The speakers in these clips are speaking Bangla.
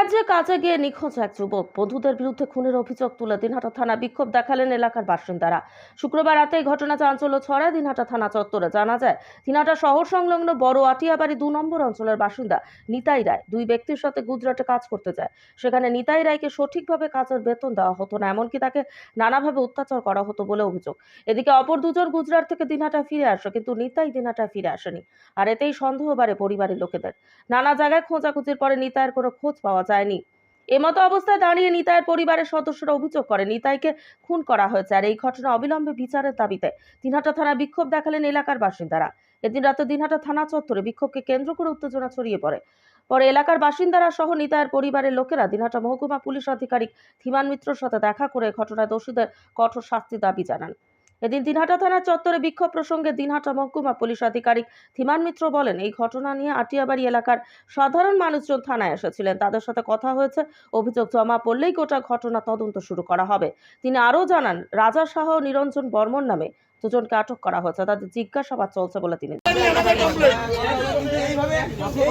রাজ্যে কাজে গিয়ে নিখোঁজ এক যুবক। বন্ধুদের বিরুদ্ধে খুনের অভিযোগ তুলে দিনহাটা থানা বিক্ষোভ দেখালেন এলাকার বাসিন্দারা। শুক্রবার রাতে এই ঘটনা চাঞ্চল্য ছড়ায় দিনহাটা থানা চত্বরে। জানা যায়, দিনহাটা শহর সংলগ্ন বড় আটিয়াবাড়ি দু নম্বর অঞ্চলের বাসিন্দা নিতাই রায়। দুই ব্যক্তির সাথে গুজরাটে কাজ করতে যায়। সেখানে নিতাই রায়কে সঠিকভাবে কাজের বেতন দেওয়া হতো না, এমনকি তাকে নানাভাবে অত্যাচার করা হতো বলে অভিযোগ। এদিকে অপর দুজন গুজরাট থেকে দিনহাটা ফিরে আসে, কিন্তু নিতাই দিনহাটায় ফিরে আসেনি। আর এতেই সন্দেহ বাড়ে পরিবারের লোকেদের। নানা জায়গায় খোঁজাখুঁজির পরে নিতাইয়ের কোনো খোঁজ পাওয়া যায়নি। এমতো অবস্থায় দাঁড়িয়ে নিতাইয়ের পরিবারের সদস্যরা অভিযোগ করে, নিতাইকে খুন করা হয়েছে আর এই ঘটনা অবিলম্বে বিচারের দাবিতে। দিনহাটা থানা বিক্ষোভ দেখালেন এলাকার বাসিন্দারা। এদিন রাতে দিনহাটা থানা চত্বরে বিক্ষোভকে কেন্দ্র করে উত্তেজনা ছড়িয়ে পড়ে। পরে এলাকার বাসিন্দারা সহ নিতাইয়ের পরিবারের লোকেরা দিনহাটা মহকুমা পুলিশ আধিকারিক ধীমান মিত্রর সাথে দেখা করে ঘটনায় দোষীদের কঠোর শাস্তি দাবি জানান। এদিন দিনহাটা থানার চত্বরে বিক্ষোভ প্রসঙ্গে দিনহাটা মহকুমা পুলিশ আধিকারিক থিমান মিত্র বলেন, এই ঘটনা নিয়ে আটিয়াবাড়ি এলাকার সাধারণ মানুষজন থানায় এসেছিলেন। তাদের সাথে কথা হয়েছে, অভিযোগ জমা পড়লেই গোটা ঘটনা তদন্ত শুরু করা হবে। তিনি আরও জানান, রাজা শাহ নিরঞ্জন বর্মন নামে দুজনকে আটক করা হয়েছে। তাদের জিজ্ঞাসাবাদ চলছে বলে তিনি কেউ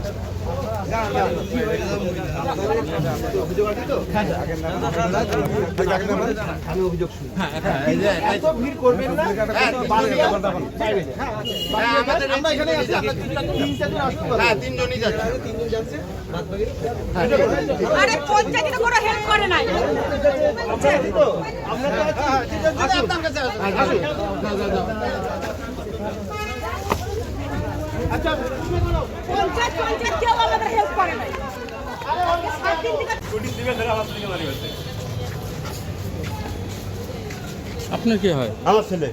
আরে পঞ্চায়েতে কোনো হেল্প করে নাই। পঞ্চায়েত পঞ্চায়েত কেউ আমাদের হেল্প করে নাই সাত দিন থেকে আপনার কি হয় আমার ছেলে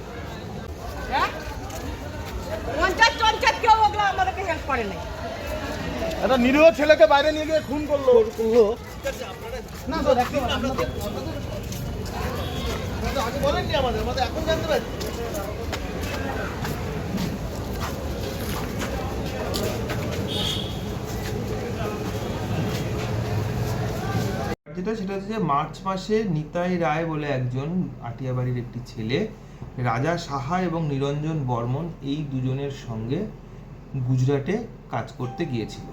হ্যাঁ? পঞ্চায়েত পঞ্চায়েত কেউ ওগুলো আমাদেরকে হেল্প করে নাই একটা নিরীহ ছেলেকে বাইরে নিয়ে গিয়ে খুন করল করল না আপনাদের- আপনাদের আগে বলেননি আমাদের আমাদের এখন জানতে পারছি যেটা সেটা হচ্ছে যে মার্চ মাসে নিতাই রায় বলে একজন আটিয়াবাড়ির একটি ছেলে, রাজা সাহা এবং নিরঞ্জন বর্মন এই দুজনের সঙ্গে গুজরাটে কাজ করতে গিয়েছিল।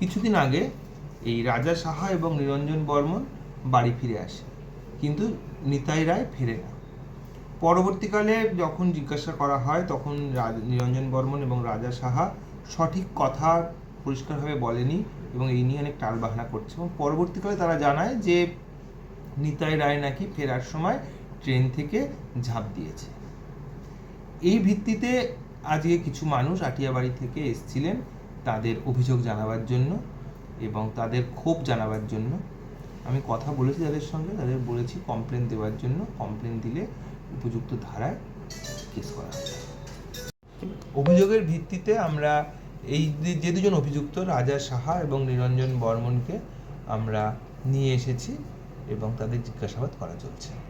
কিছুদিন আগে এই রাজা সাহা এবং নিরঞ্জন বর্মন বাড়ি ফিরে আসে, কিন্তু নিতাই রায় ফেরে না। পরবর্তীকালে যখন জিজ্ঞাসা করা হয়, তখন নিরঞ্জন বর্মন এবং রাজা সাহা সঠিক কথা পরিষ্কারভাবে বলেনি এবং এই নিয়ে অনেক টালবাহানা করছে এবং পরবর্তীকালে তারা জানায় যে নিতাই রায় নাকি ফেরার সময় ট্রেন থেকে ঝাঁপ দিয়েছে। এই ভিত্তিতে আজকে কিছু মানুষ আটিয়াবাড়ি থেকে এসছিলেন তাদের অভিযোগ জানাবার জন্য এবং তাদের ক্ষোভ জানাবার জন্য। আমি কথা বলেছি তাদের সঙ্গে, তাদের বলেছি কমপ্লেন দেওয়ার জন্য কমপ্লেন দিলে উপযুক্ত ধারায় কেস করা হবে। অভিযোগের ভিত্তিতে আমরা এই যে- দুজন অভিযুক্ত, রাজা সাহা এবং নিরঞ্জন বর্মনকে আমরা নিয়ে এসেছি এবং তাদের জিজ্ঞাসাবাদ করা চলছে।